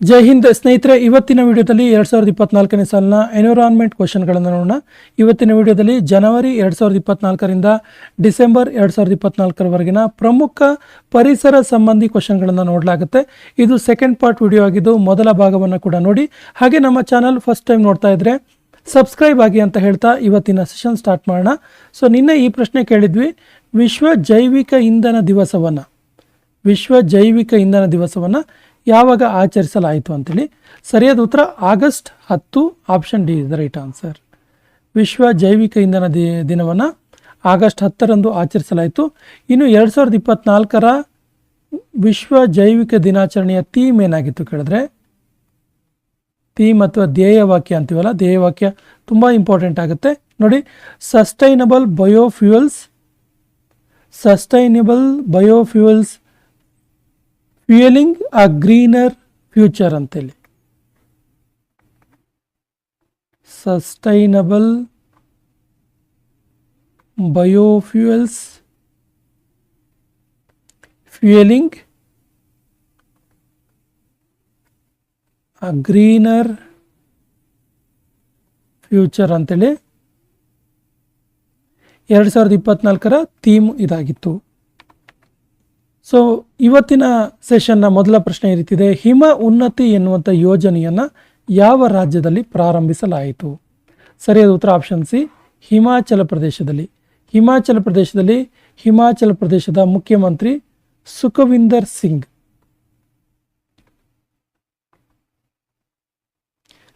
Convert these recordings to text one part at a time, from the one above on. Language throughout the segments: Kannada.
ಜೈ ಹಿಂದ್ ಸ್ನೇಹಿತರೆ, ಇವತ್ತಿನ ವಿಡಿಯೋದಲ್ಲಿ ಎರಡು ಸಾವಿರದ ಇಪ್ಪತ್ನಾಲ್ಕನೇ ಸಾಲಿನ ಎನ್ವಿರಾನ್ಮೆಂಟ್ ಕ್ವಶನ್ಗಳನ್ನು ನೋಡೋಣ. ಇವತ್ತಿನ ವಿಡಿಯೋದಲ್ಲಿ ಜನವರಿ ಎರಡು ಸಾವಿರದ ಇಪ್ಪತ್ನಾಲ್ಕರಿಂದ ಡಿಸೆಂಬರ್ ಎರಡು ಸಾವಿರದ ಇಪ್ಪತ್ನಾಲ್ಕರವರೆಗಿನ ಪ್ರಮುಖ ಪರಿಸರ ಸಂಬಂಧಿ ಕ್ವಶನ್ಗಳನ್ನು ನೋಡಲಾಗುತ್ತೆ. ಇದು ಸೆಕೆಂಡ್ ಪಾರ್ಟ್ ವಿಡಿಯೋ ಆಗಿದ್ದು ಮೊದಲ ಭಾಗವನ್ನು ಕೂಡ ನೋಡಿ. ಹಾಗೆ ನಮ್ಮ ಚಾನಲ್ ಫಸ್ಟ್ ಟೈಮ್ ನೋಡ್ತಾ ಇದ್ರೆ ಸಬ್ಸ್ಕ್ರೈಬ್ ಆಗಿ ಅಂತ ಹೇಳ್ತಾ ಇವತ್ತಿನ ಸೆಷನ್ ಸ್ಟಾರ್ಟ್ ಮಾಡೋಣ. ಸೊ ನಿನ್ನೆ ಈ ಪ್ರಶ್ನೆ ಕೇಳಿದ್ವಿ. ವಿಶ್ವ ಜೈವಿಕ ಇಂಧನ ದಿವಸವನ್ನು. ವಿಶ್ವ ಜೈವಿಕ ಇಂಧನ ದಿವಸವನ್ನು ಯಾವಾಗ ಆಚರಿಸಲಾಯಿತು ಅಂತೇಳಿ ಸರಿಯಾದ ಉತ್ತರ ಆಗಸ್ಟ್ ಹತ್ತು option D is the right answer ವಿಶ್ವ ಜೈವಿಕ ಇಂಧನ ದಿ, ದಿನವನ್ನು ಆಗಸ್ಟ್ ಹತ್ತರಂದು ಆಚರಿಸಲಾಯಿತು. ಇನ್ನು ಎರಡು ಸಾವಿರದ ಇಪ್ಪತ್ನಾಲ್ಕರ ವಿಶ್ವ ಜೈವಿಕ ದಿನಾಚರಣೆಯ ಥೀಮ್ ಏನಾಗಿತ್ತು ಕೇಳಿದ್ರೆ? ಥೀಮ್ ಅಥವಾ ಧ್ಯೇಯವಾಕ್ಯ ಅಂತೀವಲ್ಲ? ಧ್ಯೇಯವಾಕ್ಯ ತುಂಬ ಇಂಪಾರ್ಟೆಂಟ್ ಆಗುತ್ತೆ. ನೋಡಿ sustainable biofuels sustainable biofuels fueling a greener future ಅಂತೇಳಿ. Sustainable biofuels fueling a greener future ಅಂತೇಳಿ. ಎರಡು ಸಾವಿರದ ಇಪ್ಪತ್ನಾಲ್ಕರ ಥೀಮ್ ಇದಾಗಿತ್ತು. ಸೊ ಇವತ್ತಿನ ಸೆಷನ್ನ ಮೊದಲ ಪ್ರಶ್ನೆ ಈ ರೀತಿದೆ. ಹಿಮ ಉನ್ನತಿ ಎನ್ನುವಂಥ ಯೋಜನೆಯನ್ನು ಯಾವ ರಾಜ್ಯದಲ್ಲಿ ಪ್ರಾರಂಭಿಸಲಾಯಿತು? ಸರಿಯಾದ ಉತ್ತರ ಆಪ್ಷನ್ ಸಿ, ಹಿಮಾಚಲ ಪ್ರದೇಶದಲ್ಲಿ. ಹಿಮಾಚಲ ಪ್ರದೇಶದಲ್ಲಿ ಹಿಮಾಚಲ ಪ್ರದೇಶದ ಮುಖ್ಯಮಂತ್ರಿ ಸುಖವಿಂದರ್ ಸಿಂಗ್.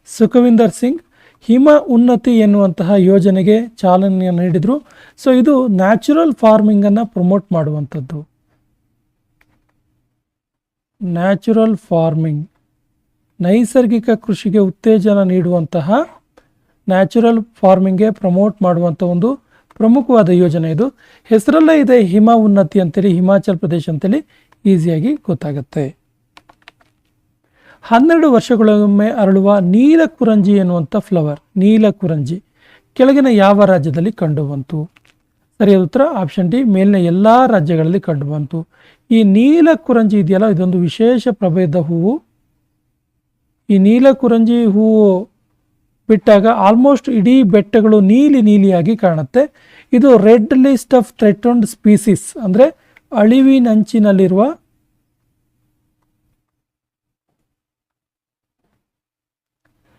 ಸುಖವಿಂದರ್ ಸಿಂಗ್ ಹಿಮ ಉನ್ನತಿ ಎನ್ನುವಂತಹ ಯೋಜನೆಗೆ ಚಾಲನೆಯನ್ನು ನೀಡಿದರು. ಸೊ ಇದು ನ್ಯಾಚುರಲ್ ಫಾರ್ಮಿಂಗನ್ನು ಪ್ರಮೋಟ್ ಮಾಡುವಂಥದ್ದು. ನ್ಯಾಚುರಲ್ ಫಾರ್ಮಿಂಗ್, ನೈಸರ್ಗಿಕ ಕೃಷಿಗೆ ಉತ್ತೇಜನ ನೀಡುವಂತಹ ನ್ಯಾಚುರಲ್ ಫಾರ್ಮಿಂಗ್ಗೆ ಪ್ರಮೋಟ್ ಮಾಡುವಂಥ ಒಂದು ಪ್ರಮುಖವಾದ ಯೋಜನೆ ಇದು. ಹೆಸರಲ್ಲೇ ಇದೆ ಹಿಮ ಉನ್ನತಿ ಅಂತೇಳಿ, ಹಿಮಾಚಲ್ ಪ್ರದೇಶ ಅಂತೇಳಿ ಈಸಿಯಾಗಿ ಗೊತ್ತಾಗುತ್ತೆ. ಹನ್ನೆರಡು ವರ್ಷಗಳೊಮ್ಮೆ ಅರಳುವ ನೀಲಕುರಂಜಿ ಎನ್ನುವಂಥ ಫ್ಲವರ್ ನೀಲಕುರಂಜಿ, ಕೆಳಗಿನ ಯಾವ ರಾಜ್ಯದಲ್ಲಿ ಕಂಡುಬಂತು? ಸರಿಯಾದ ಉತ್ತರ ಆಪ್ಷನ್ ಡಿ ಮೇಲಿನ ಎಲ್ಲ ರಾಜ್ಯಗಳಲ್ಲಿ ಕಂಡುಬಂತು ಈ ನೀಲಕುರಂಜಿ ಇದೆಯಲ್ಲ, ಇದೊಂದು ವಿಶೇಷ ಪ್ರಭೇದ ಹೂವು. ಈ ನೀಲಕುರಂಜಿ ಹೂವು ಬಿಟ್ಟಾಗ ಆಲ್ಮೋಸ್ಟ್ ಇಡೀ ಬೆಟ್ಟಗಳು ನೀಲಿ ನೀಲಿಯಾಗಿ ಕಾಣುತ್ತೆ. ಇದು red list of threatened species ಅಂದರೆ ಅಳಿವಿನಂಚಿನಲ್ಲಿರುವ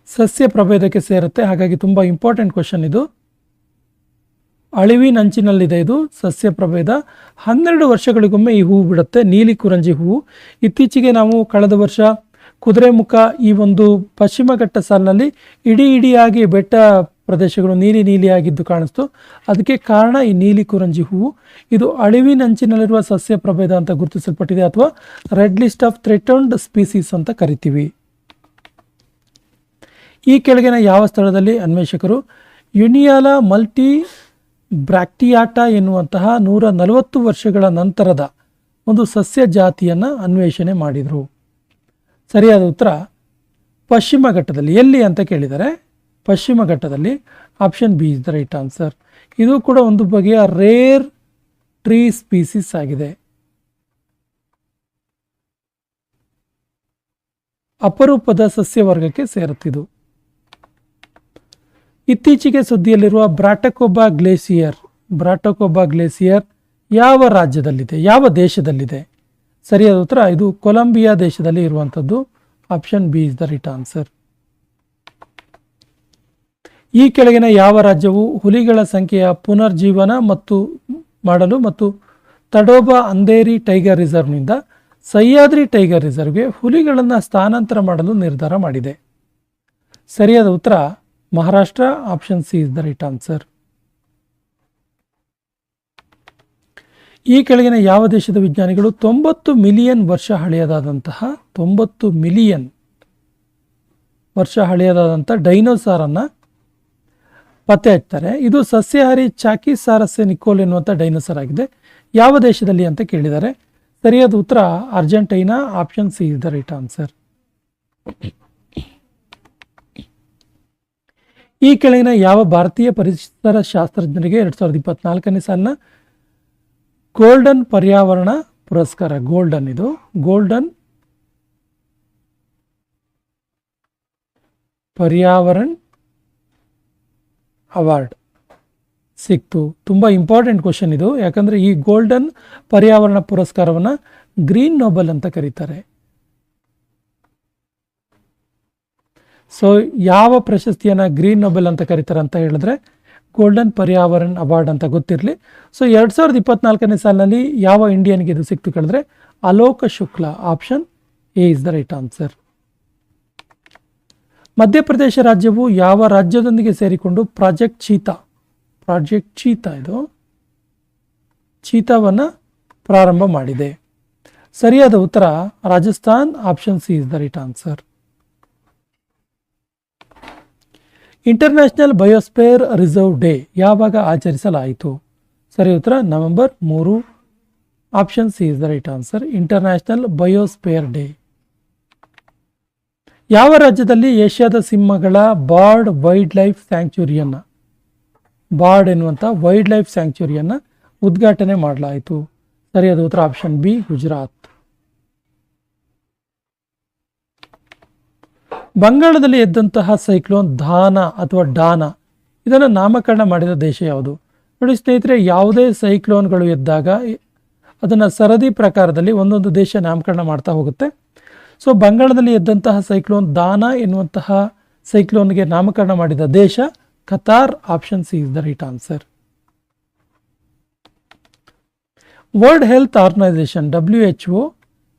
ಸಸ್ಯ ಪ್ರಭೇದಕ್ಕೆ ಸೇರುತ್ತೆ. ಹಾಗಾಗಿ ತುಂಬ ಇಂಪಾರ್ಟೆಂಟ್ ಕ್ವಶನ್ ಇದು. ಅಳಿವಿನಂಚಿನಲ್ಲಿದೆ ಇದು ಸಸ್ಯ ಪ್ರಭೇದ ಹನ್ನೆರಡು ವರ್ಷಗಳಿಗೊಮ್ಮೆ ಈ ಹೂವು ಬಿಡುತ್ತೆ, ನೀಲಿ ಕುರಂಜಿ ಹೂವು ಇತ್ತೀಚೆಗೆ ನಾವು ಕಳೆದ ವರ್ಷ ಕುದುರೆಮುಖ ಈ ಒಂದು ಪಶ್ಚಿಮ ಘಟ್ಟ ಸಾಲಿನಲ್ಲಿ ಇಡೀ ಇಡಿಯಾಗಿ ಬೆಟ್ಟ ಪ್ರದೇಶಗಳು ನೀಲಿ ನೀಲಿಯಾಗಿದ್ದು ಕಾಣಿಸ್ತು. ಅದಕ್ಕೆ ಕಾರಣ ಈ ನೀಲಿ ಕುರಂಜಿ ಹೂವು ಇದು ಅಳಿವಿನಂಚಿನಲ್ಲಿರುವ ಸಸ್ಯ ಪ್ರಭೇದ ಅಂತ ಗುರುತಿಸಲ್ಪಟ್ಟಿದೆ ಅಥವಾ red list of threatened species ಅಂತ ಕರಿತೀವಿ. ಈ ಕೆಳಗಿನ ಯಾವ ಸ್ಥಳದಲ್ಲಿ ಅನ್ವೇಷಕರು? ಯುನಿಯಾಲ ಮಲ್ಟಿ ಬ್ರ್ಯಾಕ್ಟಿಯಾಟಾ ಎನ್ನುವಂತಹ ನೂರ ನಲವತ್ತು ವರ್ಷಗಳ ನಂತರದ ಒಂದು ಸಸ್ಯ ಜಾತಿಯನ್ನು ಅನ್ವೇಷಣೆ ಮಾಡಿದರು. ಸರಿಯಾದ ಉತ್ತರ ಪಶ್ಚಿಮ ಘಟ್ಟದಲ್ಲಿ, ಎಲ್ಲಿ ಅಂತ ಕೇಳಿದರೆ ಪಶ್ಚಿಮ ಘಟ್ಟದಲ್ಲಿ option B is the right answer. ಇದು ಕೂಡ ಒಂದು ಬಗೆಯ ರೇರ್ ಟ್ರೀ ಸ್ಪೀಸಿಸ್ ಆಗಿದೆ. ಅಪರೂಪದ ಸಸ್ಯವರ್ಗಕ್ಕೆ ಸೇರುತ್ತಿದ್ದು. ಇತ್ತೀಚೆಗೆ ಸುದ್ದಿಯಲ್ಲಿರುವ ಬ್ರಾಟಕೊಬಾ ಗ್ಲೇಸಿಯರ್ ಬ್ರಾಟಕೊಬಾ ಗ್ಲೇಸಿಯರ್ ಯಾವ ರಾಜ್ಯದಲ್ಲಿದೆ, ಯಾವ ದೇಶದಲ್ಲಿದೆ? ಸರಿಯಾದ ಉತ್ತರ, ಇದು ಕೊಲಂಬಿಯಾ ದೇಶದಲ್ಲಿ ಇರುವಂಥದ್ದು. Option B is the right answer. ಈ ಕೆಳಗಿನ ಯಾವ ರಾಜ್ಯವು ಹುಲಿಗಳ ಸಂಖ್ಯೆಯ ಪುನರ್ಜೀವನ ಮತ್ತು ಮಾಡಲು ಮತ್ತು ತಡೋಬಾ ಅಂಧೇರಿ ಟೈಗರ್ ರಿಸರ್ವ್ನಿಂದ ಸಹ್ಯಾದ್ರಿ ಟೈಗರ್ ರಿಸರ್ವ್ಗೆ ಹುಲಿಗಳನ್ನು ಸ್ಥಾನಾಂತರ ಮಾಡಲು ನಿರ್ಧಾರ ಮಾಡಿದೆ. ಸರಿಯಾದ ಉತ್ತರ Maharashtra option C is the right answer ಈ ಕೆಳಗಿನ ಯಾವ ದೇಶದ ವಿಜ್ಞಾನಿಗಳು ತೊಂಬತ್ತು ಮಿಲಿಯನ್ ವರ್ಷ ಹಳೆಯದಾದಂತಹ, ತೊಂಬತ್ತು ಮಿಲಿಯನ್ ವರ್ಷ ಹಳೆಯದಾದಂಥ ಡೈನೋಸಾರನ್ನು ಪತ್ತೆ ಹಚ್ತಾರೆ. ಇದು ಸಸ್ಯಾಹಾರಿ ಚಾಕಿ ಸಾರಸ್ಯ ನಿಕೋಲ್ ಎನ್ನುವಂಥ ಡೈನೋಸಾರ್ ಆಗಿದೆ. ಯಾವ ದೇಶದಲ್ಲಿ ಅಂತ ಕೇಳಿದ್ದಾರೆ ಸರಿಯಾದ ಉತ್ತರ Argentina option C is the right answer ಈ ಕೆಳಗಿನ ಯಾವ ಭಾರತೀಯ ಪರಿಸರ ಶಾಸ್ತ್ರಜ್ಞರಿಗೆ ಎರಡು ಸಾವಿರದ ಇಪ್ಪತ್ನಾಲ್ಕನೇ ಸಾಲಿನ ಗೋಲ್ಡನ್ ಪರ್ಯಾವರಣ ಪುರಸ್ಕಾರ? ಗೋಲ್ಡನ್ ಇದು. ಗೋಲ್ಡನ್ ಪರ್ಯಾವರಣ ಅವಾರ್ಡ್ ಸಿಕ್ತು. ತುಂಬ ಇಂಪಾರ್ಟೆಂಟ್ ಕ್ವಶನ್ ಇದು. ಯಾಕಂದರೆ ಈ ಗೋಲ್ಡನ್ ಪರ್ಯಾವರಣ ಪುರಸ್ಕಾರವನ್ನು ಗ್ರೀನ್ ನೋಬಲ್ ಅಂತ ಕರೀತಾರೆ. ಸೊ ಯಾವ ಪ್ರಶಸ್ತಿಯನ್ನು ಗ್ರೀನ್ ನೊಬೆಲ್ ಅಂತ ಕರೀತಾರೆ ಅಂತ ಹೇಳಿದ್ರೆ ಗೋಲ್ಡನ್ ಪರ್ಯಾವರಣ ಅವಾರ್ಡ್ ಅಂತ ಗೊತ್ತಿರಲಿ. ಸೊ ಎರಡು ಸಾವಿರದ ಇಪ್ಪತ್ನಾಲ್ಕನೇ ಸಾಲಿನಲ್ಲಿ ಯಾವ ಇಂಡಿಯನ್ಗೆ ಇದು ಸಿಕ್ತು ಕೇಳಿದ್ರೆ Alok Shukla option A is the right answer Madhya Pradesh ರಾಜ್ಯವು ಯಾವ ರಾಜ್ಯದೊಂದಿಗೆ ಸೇರಿಕೊಂಡು ಪ್ರಾಜೆಕ್ಟ್ ಚೀತಾ ಪ್ರಾಜೆಕ್ಟ್ ಚೀತಾ ಇದು ಚೀತಾವನ್ನು ಪ್ರಾರಂಭ ಮಾಡಿದೆ. ಸರಿಯಾದ ಉತ್ತರ Rajasthan option C is the right answer international biosphere reserve day ಯಾವಾಗ ಆಚರಿಸಲಾಯಿತು? ಸರಿ ಉತ್ತರ, ನವೆಂಬರ್ ಮೂರು. Option C is the right answer international biosphere day ಯಾವ ರಾಜ್ಯದಲ್ಲಿ ಏಷ್ಯಾದ ಸಿಂಹಗಳ ಬಾರ್ಡ್ ವೈಲ್ಡ್ ಲೈಫ್ ಸ್ಯಾಂಕ್ಚುರಿಯನ್ನು ಬಾರ್ಡ್ ಎನ್ನುವಂಥ ವೈಲ್ಡ್ ಲೈಫ್ ಸ್ಯಾಂಕ್ಚುರಿಯನ್ನು ಉದ್ಘಾಟನೆ ಮಾಡಲಾಯಿತು? ಸರಿಯಾದ ಉತ್ತರ ಆಪ್ಷನ್ ಬಿ ಗುಜರಾತ್. ಬಂಗಾಳದಲ್ಲಿ ಎದ್ದಂತಹ ಸೈಕ್ಲೋನ್ ಧಾನ ಅಥವಾ ಡಾನ, ಇದನ್ನು ನಾಮಕರಣ ಮಾಡಿದ ದೇಶ ಯಾವುದು? ನೋಡಿ ಸ್ನೇಹಿತರೆ, ಯಾವುದೇ ಸೈಕ್ಲೋನ್ಗಳು ಎದ್ದಾಗ ಅದನ್ನು ಸರದಿ ಪ್ರಕಾರದಲ್ಲಿ ಒಂದೊಂದು ದೇಶ ನಾಮಕರಣ ಮಾಡ್ತಾ ಹೋಗುತ್ತೆ. ಸೊ, ಬಂಗಾಳದಲ್ಲಿ ಎದ್ದಂತಹ ಸೈಕ್ಲೋನ್ ದಾನ ಎನ್ನುವಂತಹ ಸೈಕ್ಲೋನ್ಗೆ ನಾಮಕರಣ ಮಾಡಿದ ದೇಶ Qatar, option C is the right answer. World health organisation, W H O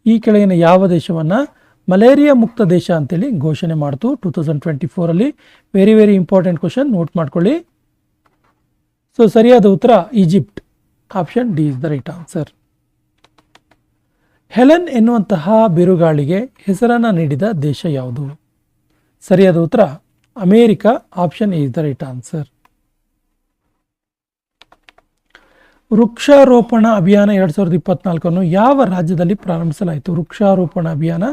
ಈ ಕೆಳಗಿನ ಯಾವ ದೇಶವನ್ನು ಮಲೇರಿಯಾ ಮುಕ್ತ ದೇಶ ಅಂತೇಳಿ ಘೋಷಣೆ ಮಾಡ್ತು two thousand twenty ಫೋರಲ್ಲಿ very very important question note ಮಾಡ್ಕೊಳ್ಳಿ. ಸೊ ಸರಿಯಾದ ಉತ್ತರ Egypt. Option D is the right answer Helen ಎನ್ನುವಂತಹ ಬಿರುಗಾಳಿಗೆ ಹೆಸರನ್ನು ನೀಡಿದ ದೇಶ ಯಾವುದು? ಸರಿಯಾದ ಉತ್ತರ America. Option is the right answer ವೃಕ್ಷಾರೋಪಣ ಅಭಿಯಾನ ಎರಡ್ ಸಾವಿರದ ಇಪ್ಪತ್ನಾಲ್ಕನ್ನು ಯಾವ ರಾಜ್ಯದಲ್ಲಿ ಪ್ರಾರಂಭಿಸಲಾಯಿತು? ವೃಕ್ಷಾರೋಪಣ ಅಭಿಯಾನ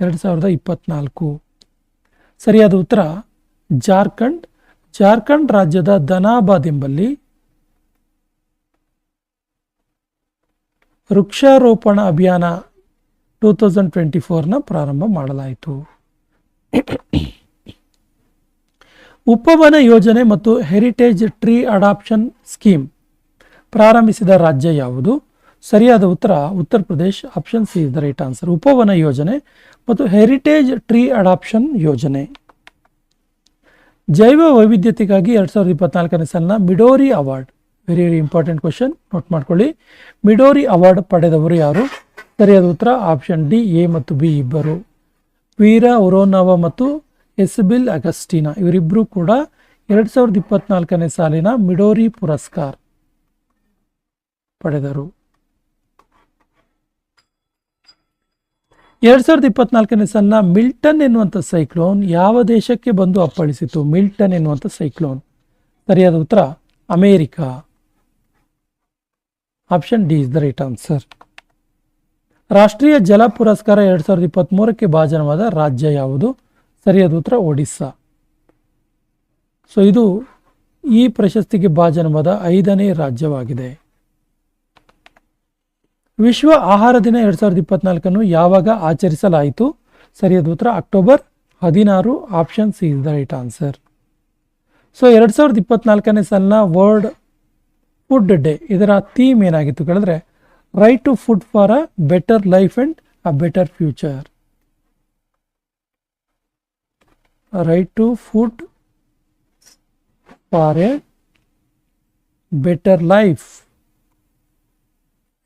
ಎರಡು ಸಾವಿರದ ಇಪ್ಪತ್ನಾಲ್ಕು. ಸರಿಯಾದ ಉತ್ತರ, ಜಾರ್ಖಂಡ್. ಜಾರ್ಖಂಡ್ ರಾಜ್ಯದ ಧನಾಬಾದ್ ಎಂಬಲ್ಲಿ ವೃಕ್ಷಾರೋಪಣ ಅಭಿಯಾನ ಟೂ ತೌಸಂಡ್ ಟ್ವೆಂಟಿ ಫೋರ್ನ ಪ್ರಾರಂಭ ಮಾಡಲಾಯಿತು. ಉಪವನ ಯೋಜನೆ ಮತ್ತು ಹೆರಿಟೇಜ್ ಟ್ರೀ ಅಡಾಪ್ಷನ್ ಸ್ಕೀಮ್ ಪ್ರಾರಂಭಿಸಿದ ರಾಜ್ಯ ಯಾವುದು? ಸರಿಯಾದ ಉತ್ತರ Uttar Pradesh option C is the right answer ಉಪವನ ಯೋಜನೆ ಮತ್ತು ಹೆರಿಟೇಜ್ ಟ್ರೀ ಅಡಾಪ್ಷನ್ ಯೋಜನೆ. ಜೈವ ವೈವಿಧ್ಯತೆಗಾಗಿ ಎರಡು ಸಾವಿರದ ಇಪ್ಪತ್ನಾಲ್ಕನೇ ಸಾಲಿನ Midori award very very important question note ಮಾಡ್ಕೊಳ್ಳಿ. ಮಿಡೋರಿ ಅವಾರ್ಡ್ ಪಡೆದವರು ಯಾರು? ಸರಿಯಾದ ಉತ್ತರ ಆಪ್ಷನ್ ಡಿ ಎ ಮತ್ತು ಬಿ ಇಬ್ಬರು. ವೀರ ಒರೋನವ ಮತ್ತು ಎಸ್ಬಿಲ್ ಅಗಸ್ಟಿನಾ. ಇವರಿಬ್ಬರು ಕೂಡ ಎರಡು ಸಾವಿರದ ಇಪ್ಪತ್ನಾಲ್ಕನೇ ಸಾಲಿನ ಮಿಡೋರಿ ಪುರಸ್ಕಾರ ಪಡೆದರು. ಎರಡು ಸಾವಿರದ ಇಪ್ಪತ್ನಾಲ್ಕನೇ ಸಾಲಿನ ಮಿಲ್ಟನ್ ಎನ್ನುವಂಥ ಸೈಕ್ಲೋನ್ ಯಾವ ದೇಶಕ್ಕೆ ಬಂದು ಅಪ್ಪಳಿಸಿತು? ಮಿಲ್ಟನ್ ಎನ್ನುವಂಥ ಸೈಕ್ಲೋನ್. ಸರಿಯಾದ ಉತ್ತರ, America. Option D is the right answer. ರಾಷ್ಟ್ರೀಯ ಜಲ ಪುರಸ್ಕಾರ ಎರಡ್ ಸಾವಿರದ ಇಪ್ಪತ್ತ್ಮೂರಕ್ಕೆ ಭಾಜನವಾದ ರಾಜ್ಯ ಯಾವುದು? ಸರಿಯಾದ ಉತ್ತರ, ಒಡಿಸ್ಸಾ. ಸೊ ಇದು ಈ ಪ್ರಶಸ್ತಿಗೆ ಭಾಜನವಾದ ಐದನೇ ರಾಜ್ಯವಾಗಿದೆ. ವಿಶ್ವ ಆಹಾರ ದಿನ ಎರಡು ಸಾವಿರದ ಇಪ್ಪತ್ನಾಲ್ಕನ್ನು ಯಾವಾಗ ಆಚರಿಸಲಾಯಿತು? ಸರಿಯಾದ ಉತ್ತರ ಅಕ್ಟೋಬರ್ ಹದಿನಾರು option C is the right answer so ಎರಡು ಸಾವಿರದ ಇಪ್ಪತ್ನಾಲ್ಕನೇ ಸಾಲಿನ ವರ್ಲ್ಡ್ ಫುಡ್ ಡೇ ಇದರ ಥೀಮ್ ಏನಾಗಿತ್ತು ಕೇಳಿದ್ರೆ right to food for a better life and a better future right to food for a better life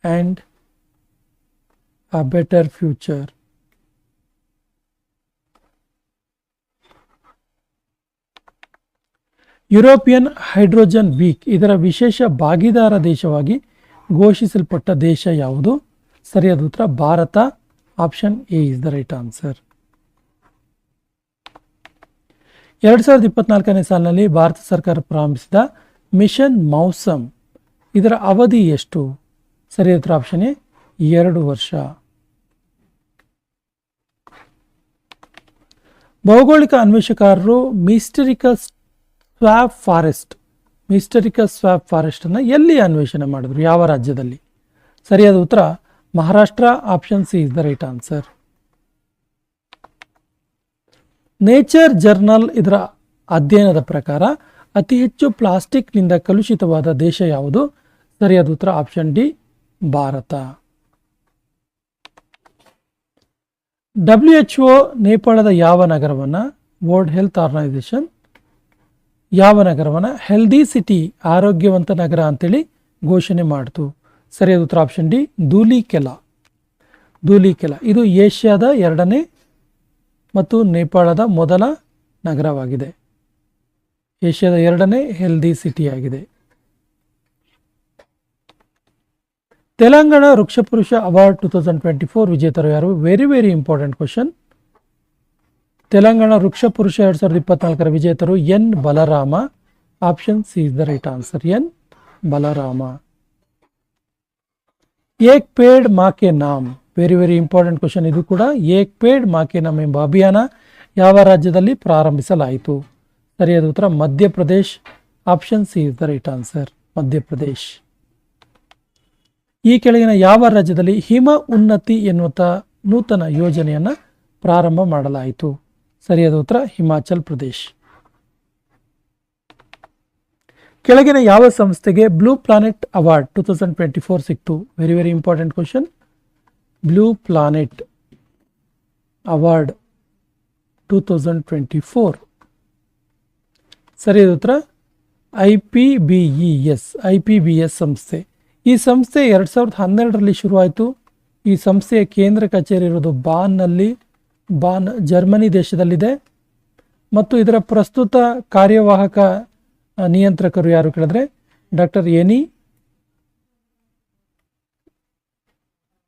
and a better future. European hydrogen week ಇದರ ವಿಶೇಷ ಭಾಗಿದಾರ ದೇಶವಾಗಿ ಘೋಷಿಸಲ್ಪಟ್ಟ ದೇಶ ಯಾವುದು? ಸರಿಯಾದ ಉತ್ತರ, Bharat. Option A is the right answer ಎರಡು ಸಾವಿರದ ಇಪ್ಪತ್ನಾಲ್ಕನೇ ಸಾಲಿನಲ್ಲಿ ಭಾರತ ಸರ್ಕಾರ ಪ್ರಾರಂಭಿಸಿದ ಮಿಷನ್ ಮೌಸಮ್. ಇದರ ಅವಧಿ ಎಷ್ಟು? ಸರಿಯಾದ ಆಪ್ಷನ್ ಎ ಎರಡು ವರ್ಷ. ಭೌಗೋಳಿಕ ಅನ್ವೇಷಕಾರರು mysterious swamp forest mysterious swamp ಫಾರೆಸ್ಟನ್ನು ಎಲ್ಲಿ ಅನ್ವೇಷಣೆ ಮಾಡಿದ್ರು? ಯಾವ ರಾಜ್ಯದಲ್ಲಿ? ಸರಿಯಾದ ಉತ್ತರ, Maharashtra option C is the right answer nature journal ಇದರ ಅಧ್ಯಯನದ ಪ್ರಕಾರ, ಅತಿ ಹೆಚ್ಚು ಪ್ಲಾಸ್ಟಿಕ್ನಿಂದ ಕಲುಷಿತವಾದ ದೇಶ ಯಾವುದು? ಸರಿಯಾದ ಉತ್ತರ option D Bharat. W H O ನೇಪಾಳದ ಯಾವ ನಗರವನ್ನು ವರ್ಲ್ಡ್ ಹೆಲ್ತ್ ಆರ್ಗನೈಸೇಷನ್ ಯಾವ ನಗರವನ್ನು ಹೆಲ್ದಿ ಸಿಟಿ ಆರೋಗ್ಯವಂತ ನಗರ ಅಂತೇಳಿ ಘೋಷಣೆ ಮಾಡಿತು. ಸರಿಯಾದ ಉತ್ತರ ಆಪ್ಷನ್ ಡಿ ಧೂಲಿ ಕೆಲಾ ಇದು ಏಷ್ಯಾದ ಎರಡನೇ ಮತ್ತು ನೇಪಾಳದ ಮೊದಲ ನಗರವಾಗಿದೆ. ಏಷ್ಯಾದ ಎರಡನೇ healthy ಸಿಟಿಯಾಗಿದೆ Telangana Vrikshapurusha award two thousand twenty four ವಿಜೇತರು ಯಾರು? Very very important question Telangana Vrikshapurusha ಎರಡು ಸಾವಿರದ ಇಪ್ಪತ್ನಾಲ್ಕರ ವಿಜೇತರು N Balarama. Option C is the right answer N Balarama. Ek Ped Maa Ke. Very very important question ಇದು ಕೂಡ. ಏಕ್ ಪೇಡ್ ಮಾಕೆ ನಾಮ್ ಎಂಬ ಅಭಿಯಾನ ಯಾವ ರಾಜ್ಯದಲ್ಲಿ ಪ್ರಾರಂಭಿಸಲಾಯಿತು? ಸರಿಯಾದ ಉತ್ತರ Madhya Pradesh. Option C is the right answer Madhya Pradesh. ಈ ಕೆಳಗಿನ ಯಾವ ರಾಜ್ಯದಲ್ಲಿ ಹಿಮ ಉನ್ನತಿ ಎನ್ನುವಂಥ ನೂತನ ಯೋಜನೆಯನ್ನು ಪ್ರಾರಂಭ ಮಾಡಲಾಯಿತು? ಸರಿಯಾದ ಉತ್ತರ, ಹಿಮಾಚಲ್ ಪ್ರದೇಶ್. ಕೆಳಗಿನ ಯಾವ ಸಂಸ್ಥೆಗೆ blue planet award two thousand twenty four ಸಿಕ್ತು? Very very important question blue planet award two thousand twenty four. ಸರಿಯಾದ ಉತ್ತರ, I P B E S, I P B S ಸಂಸ್ಥೆ. ಈ ಸಂಸ್ಥೆ ಎರಡು ಸಾವಿರದ ಹನ್ನೆರಡರಲ್ಲಿ ಶುರುವಾಯಿತು. ಈ ಸಂಸ್ಥೆಯ ಕೇಂದ್ರ ಕಚೇರಿ ಇರೋದು ಬಾನ್ನಲ್ಲಿ, ಬಾನ್ ಜರ್ಮನಿ ದೇಶದಲ್ಲಿದೆ. ಮತ್ತು ಇದರ ಪ್ರಸ್ತುತ ಕಾರ್ಯವಾಹಕ ನಿಯಂತ್ರಕರು ಯಾರು ಕೇಳಿದ್ರೆ, doctor Anne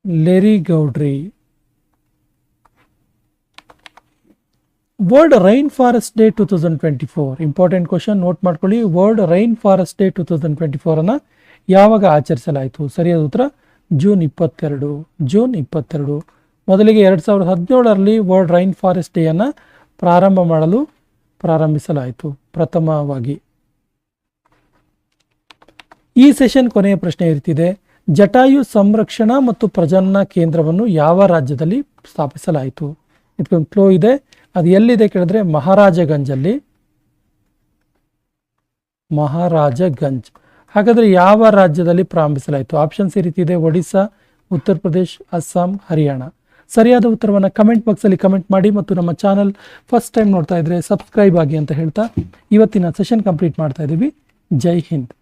Larigauderie world rainforest day two thousand twenty four. Important question, note ಮಾಡ್ಕೊಳ್ಳಿ. World rainforest day two thousand twenty ಫೋರನ್ನು ಯಾವಾಗ ಆಚರಿಸಲಾಯಿತು? ಸರಿಯಾದ ಉತ್ತರ, ಜೂನ್ ಇಪ್ಪತ್ತೆರಡು ಜೂನ್ ಇಪ್ಪತ್ತೆರಡು. ಮೊದಲಿಗೆ ಎರಡು ಸಾವಿರದ ಹದಿನೇಳರಲ್ಲಿ ವರ್ಲ್ಡ್ ರೈನ್ ಫಾರೆಸ್ಟ್ ಡೇಯನ್ನು ಪ್ರಾರಂಭ ಮಾಡಲು ಪ್ರಾರಂಭಿಸಲಾಯಿತು, ಪ್ರಥಮವಾಗಿ. ಈ ಸೆಷನ್ ಕೊನೆಯ ಪ್ರಶ್ನೆ ಇರ್ತಿದೆ ಜಟಾಯು ಸಂರಕ್ಷಣಾ ಮತ್ತು ಪ್ರಜನನ ಕೇಂದ್ರವನ್ನು ಯಾವ ರಾಜ್ಯದಲ್ಲಿ ಸ್ಥಾಪಿಸಲಾಯಿತು? ಇದಕ್ಕೊಂದು ಕ್ಲೋ ಇದೆ. ಅದು ಎಲ್ಲಿದೆ ಕೇಳಿದ್ರೆ ಮಹಾರಾಜಗಂಜಲ್ಲಿ. ಮಹಾರಾಜಗಂಜ್. ಹಾಗಾದ್ರೆ ಯಾವ ರಾಜ್ಯದಲ್ಲಿ ಪ್ರಾರಂಭಿಸಲಾಯಿತು? ಆಪ್ಷನ್ಸ್ ಈ ರೀತಿ ಇದೆ. ಒಡಿಸ್ಸಾ, ಉತ್ತರ ಪ್ರದೇಶ್, ಅಸ್ಸಾಂ, ಹರಿಯಾಣ. ಸರಿಯಾದ ಉತ್ತರವನ್ನು ಕಮೆಂಟ್ ಬಾಕ್ಸಲ್ಲಿ ಕಮೆಂಟ್ ಮಾಡಿ ಮತ್ತು ನಮ್ಮ ಚಾನಲ್ ಫಸ್ಟ್ ಟೈಮ್ ನೋಡ್ತಾ ಇದ್ರೆ ಸಬ್ಸ್ಕ್ರೈಬ್ ಆಗಿ ಅಂತ ಹೇಳ್ತಾ ಇವತ್ತಿನ ಸೆಷನ್ ಕಂಪ್ಲೀಟ್ ಮಾಡ್ತಾ ಇದ್ದೀವಿ ಜೈ ಹಿಂದ್.